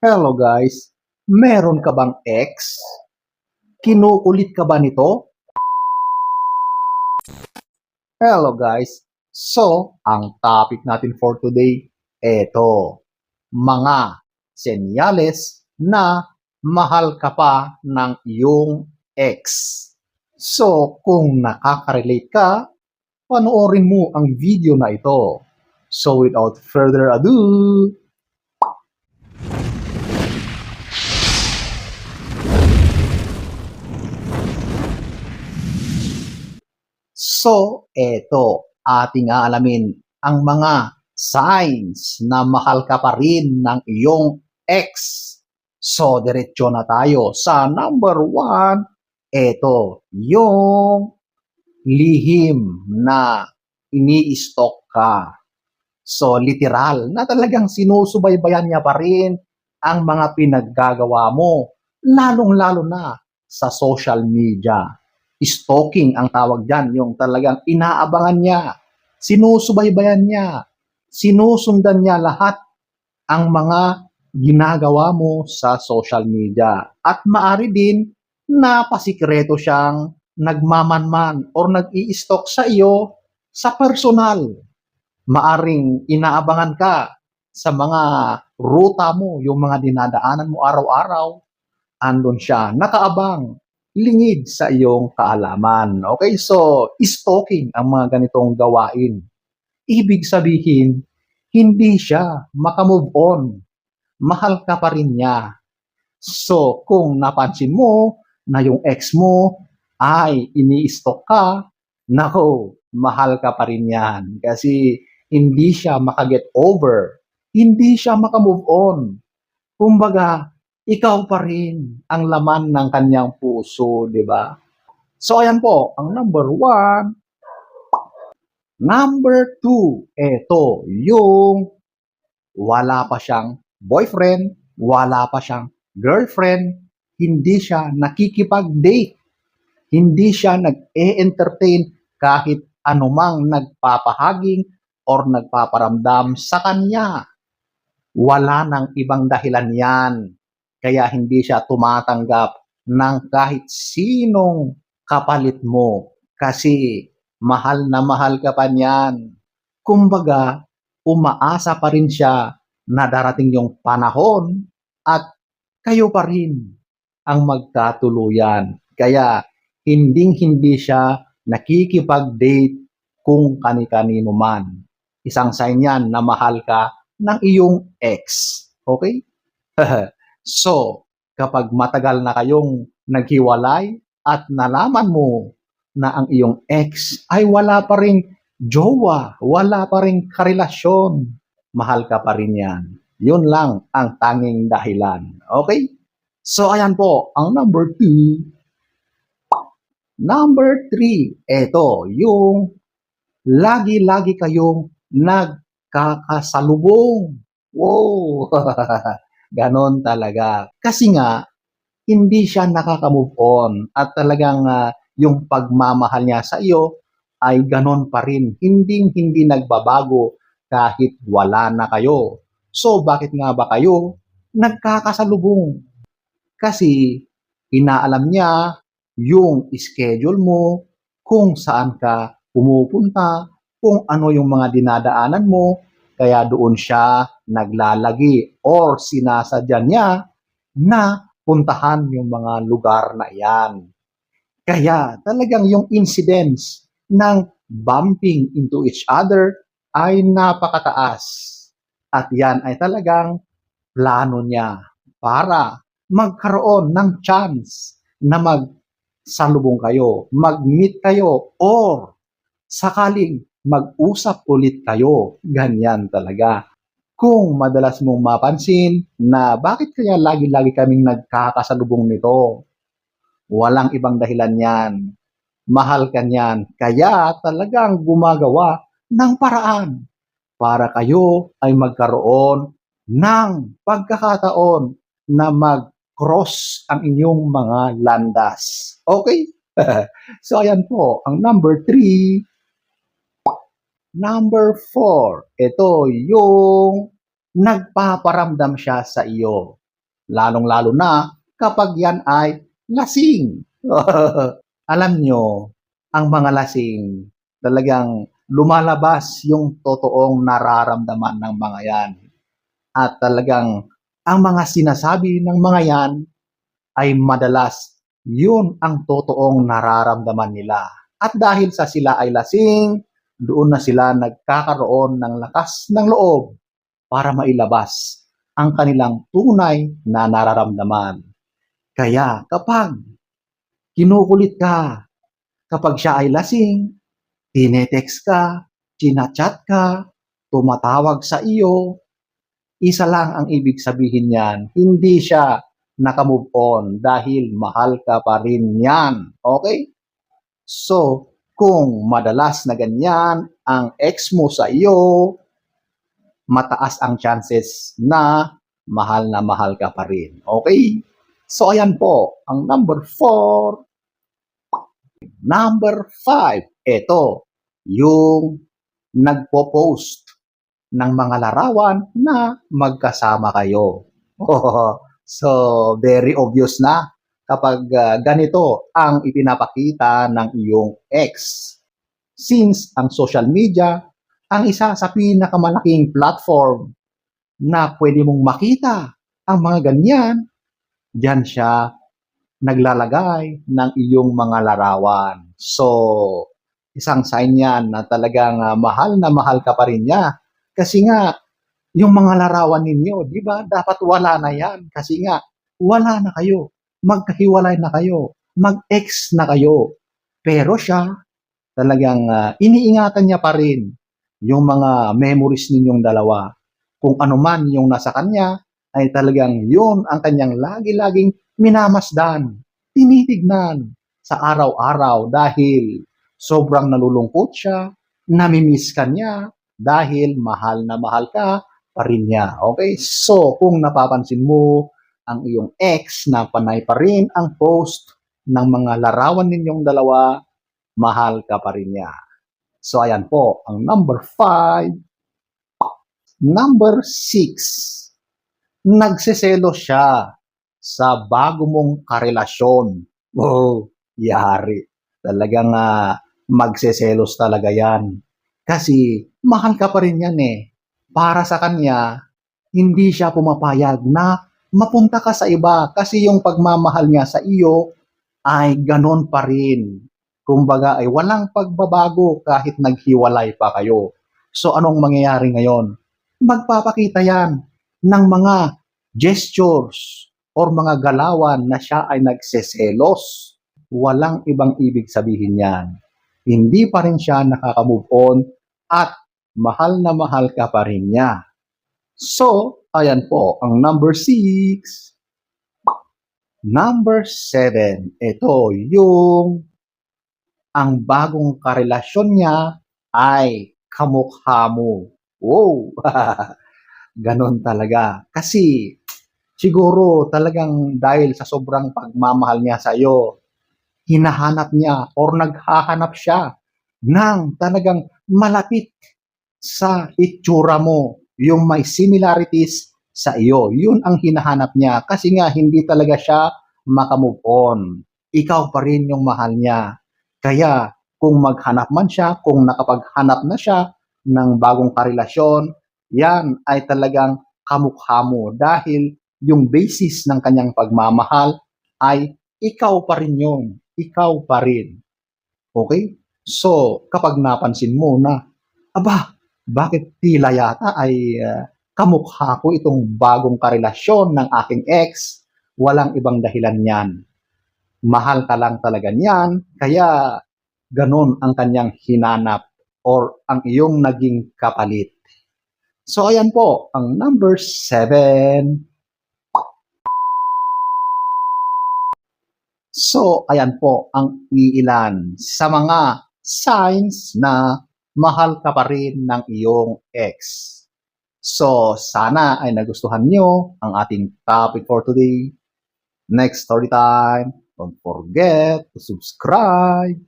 Hello guys, meron ka bang ex? Kinukulit ka ba nito? Hello guys, so ang topic natin for today, eto, mga senyales na mahal ka pa ng iyong ex. So kung nakaka-relate ka, panoorin mo ang video na ito. So without further ado, So, eto, ating aalamin ang mga signs na mahal ka pa rin ng iyong ex. So, diretso na tayo sa number one. Eto, yung lihim na ini-stalk ka. So, literal na talagang sinusubaybayan niya pa rin ang mga pinaggagawa mo, lalong-lalo na sa social media stalking ang tawag dyan, yung talagang inaabangan niya, sinusubaybayan niya, sinusundan niya lahat ang mga ginagawa mo sa social media. At maari din na pasikreto siyang nagmamanman or nag-i-stalk sa iyo sa personal. Maaring inaabangan ka sa mga ruta mo, yung mga dinadaanan mo araw-araw, andon siya, nakaabang, lingid sa iyong kaalaman. Okay, so stalking ang mga ganitong gawain. Ibig sabihin, hindi siya makamove on. Mahal ka pa rin niya. So, kung napansin mo na yung ex mo ay ini-stalk ka, nako, mahal ka pa rin yan. Kasi hindi siya makaget over. Hindi siya makamove on. Kumbaga, ikaw pa rin ang laman ng kanyang puso, di ba? So, ayan po, ang number one. Number two, eto, yung wala pa siyang boyfriend, wala pa siyang girlfriend, hindi siya nakikipag-date, hindi siya nag-e-entertain kahit anumang nagpapahaging or nagpaparamdam sa kanya. Wala nang ibang dahilan yan kaya hindi siya tumatanggap ng kahit sinong kapalit mo kasi mahal na mahal ka pa niyan. Kumbaga, umaasa pa rin siya na darating yung panahon at kayo pa rin ang magkatuluyan. Kaya hinding-hindi siya nakikipag-date kung kani-kanino man. Isang sign yan na mahal ka ng iyong ex. Okay? So, kapag matagal na kayong naghiwalay at nalaman mo na ang iyong ex ay wala pa rin jowa, wala pa rin karelasyon, mahal ka pa rin yan. Yun lang ang tanging dahilan. Okay? So, ayan po, ang number two. Number three, eto, yung lagi-lagi kayong nagkakasalubong. Wow! Ganon talaga. Kasi nga, hindi siya nakaka-move on at talagang uh, yung pagmamahal niya sa iyo ay ganon pa rin. Hindi hindi nagbabago kahit wala na kayo. So bakit nga ba kayo nagkakasalubong? Kasi inaalam niya yung schedule mo, kung saan ka pumupunta, kung ano yung mga dinadaanan mo, kaya doon siya naglalagi or sinasadya niya na puntahan yung mga lugar na iyan. Kaya talagang yung incidence ng bumping into each other ay napakataas. At yan ay talagang plano niya para magkaroon ng chance na magsalubong kayo, mag-meet kayo, or sakaling mag-usap ulit kayo. Ganyan talaga. Kung madalas mong mapansin na bakit kaya lagi-lagi kaming nagkakasalubong nito, walang ibang dahilan yan. Mahal ka niyan. Kaya talagang gumagawa ng paraan para kayo ay magkaroon ng pagkakataon na mag-cross ang inyong mga landas. Okay? so, ayan po. Ang number three, Number four, ito yung nagpaparamdam siya sa iyo. Lalong-lalo na kapag yan ay lasing. Alam nyo, ang mga lasing, talagang lumalabas yung totoong nararamdaman ng mga yan. At talagang ang mga sinasabi ng mga yan ay madalas yun ang totoong nararamdaman nila. At dahil sa sila ay lasing, doon na sila nagkakaroon ng lakas ng loob para mailabas ang kanilang tunay na nararamdaman. Kaya kapag kinukulit ka, kapag siya ay lasing, tinetext ka, chinachat ka, tumatawag sa iyo, isa lang ang ibig sabihin niyan, hindi siya nakamove on dahil mahal ka pa rin yan. Okay? So, kung madalas na ganyan ang ex mo sa iyo, mataas ang chances na mahal na mahal ka pa rin. Okay? So, ayan po, ang number four. Number five, ito, yung nagpo-post ng mga larawan na magkasama kayo. so, very obvious na kapag ah, ganito ang ipinapakita ng iyong ex. Since ang social media ang isa sa pinakamalaking platform na pwede mong makita ang mga ganyan, diyan siya naglalagay ng iyong mga larawan. So, isang sign yan na talagang ah, mahal na mahal ka pa rin niya. Kasi nga, yung mga larawan ninyo, di ba, dapat wala na yan. Kasi nga, wala na kayo. Magkahiwalay na kayo. Mag-ex na kayo. Pero siya, talagang ah, iniingatan niya pa rin yung mga memories ninyong dalawa. Kung ano man yung nasa kanya, ay talagang yun ang kanyang lagi-laging minamasdan, tinitignan sa araw-araw dahil sobrang nalulungkot siya, namimiss ka niya dahil mahal na mahal ka pa rin niya. Okay? So, kung napapansin mo, ang iyong ex na panay pa rin ang post ng mga larawan ninyong dalawa, mahal ka pa rin niya. So, ayan po, ang number five. Number six, nagsiselo siya sa bago mong karelasyon. Oh, yari. Talagang uh, magseselos talaga yan. Kasi mahal ka pa rin yan eh. Para sa kanya, hindi siya pumapayag na mapunta ka sa iba kasi yung pagmamahal niya sa iyo ay ganon pa rin. Kumbaga ay walang pagbabago kahit naghiwalay pa kayo. So anong mangyayari ngayon? Magpapakita yan ng mga gestures or mga galawan na siya ay nagseselos. Walang ibang ibig sabihin yan. Hindi pa rin siya nakaka-move on at mahal na mahal ka pa rin niya. So, ayan po, ang number six. Number seven, ito yung ang bagong karelasyon niya ay kamukha mo. Wow! Ganon talaga. Kasi siguro talagang dahil sa sobrang pagmamahal niya sa iyo, hinahanap niya or naghahanap siya ng talagang malapit sa itsura mo, yung may similarities sa iyo. Yun ang hinahanap niya kasi nga hindi talaga siya makamove on. Ikaw pa rin yung mahal niya. Kaya kung maghanap man siya, kung nakapaghanap na siya ng bagong karelasyon, yan ay talagang kamukha mo dahil yung basis ng kanyang pagmamahal ay ikaw pa rin yun. Ikaw pa rin. Okay? So, kapag napansin mo na, aba, bakit tila yata ay uh, kamukha ko itong bagong karelasyon ng aking ex, walang ibang dahilan yan. Mahal ka lang talaga niyan, kaya ganon ang kanyang hinanap or ang iyong naging kapalit. So, ayan po, ang number seven. So, ayan po ang iilan sa mga signs na mahal ka pa rin ng iyong ex. So, sana ay nagustuhan nyo ang ating topic for today. Next story time, don't forget to subscribe